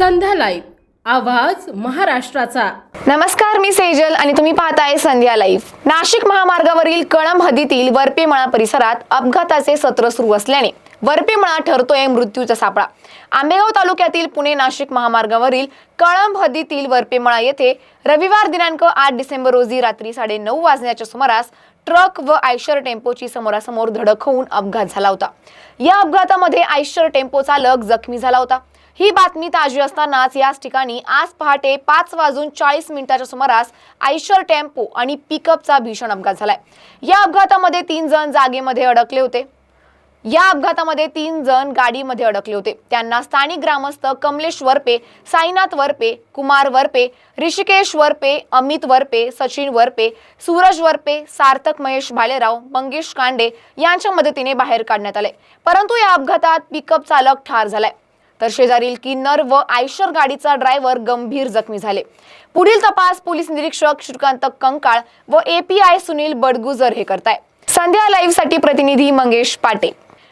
संध्या live आवाज महाराष्ट्राचा. नमस्कार मी सेजल आणि तुम्ही पाहताय संध्या लाईव्ह नाशिक महामार्गावरील कळंब हद्दीतील वरपेमळा परिसरात अपघाताचे सत्र सुरू असल्याने वरपेमळा ठरतोय मृत्यूचा सापळा. आंबेगाव तालुक्यातील पुणे नाशिक महामार्गावरील कळंब हद्दीतील वरपेमळा येथे रविवार दिनांक आठ डिसेंबर रोजी रात्री साडे नऊ वाजण्याच्या सुमारास ट्रक व आयशर टेम्पोची समोरासमोर धडक होऊन अपघात झाला होता. या अपघातामध्ये आयशर टेम्पो चालक जखमी झाला होता. ही बातमी ताजी असतानाच याच ठिकाणी आज पहाटे पाच वाजून चाळीस मिनिटाच्या सुमारास आयशर टेम्पो आणि पिकअपचा भीषण अपघात झालाय. या अपघातामध्ये तीन जण जागेमध्ये अडकले होते. या अपघातामध्ये तीन जण गाडीमध्ये अडकले होते. त्यांना स्थानिक ग्रामस्थ कमलेश वरपे साईनाथ वरपे कुमार वरपे ऋषिकेश वरपे अमित वरपे सचिन वरपे सूरज वरपे सार्थक महेश भालेराव मंगेश कांडे यांच्या मदतीने बाहेर काढण्यात आले. परंतु या अपघातात पिकअप चालक ठार झालाय. तर शेजारील किन्नर व आयशर गाडीचा ड्रायव्हर गंभीर जखमी झाले. पुढील तपास पोलीस निरीक्षक श्रीकांत कंकाळ व एपीआय सुनील बडगुजर हे करताय. संध्या लाईव्हसाठी प्रतिनिधी मंगेश पाटे.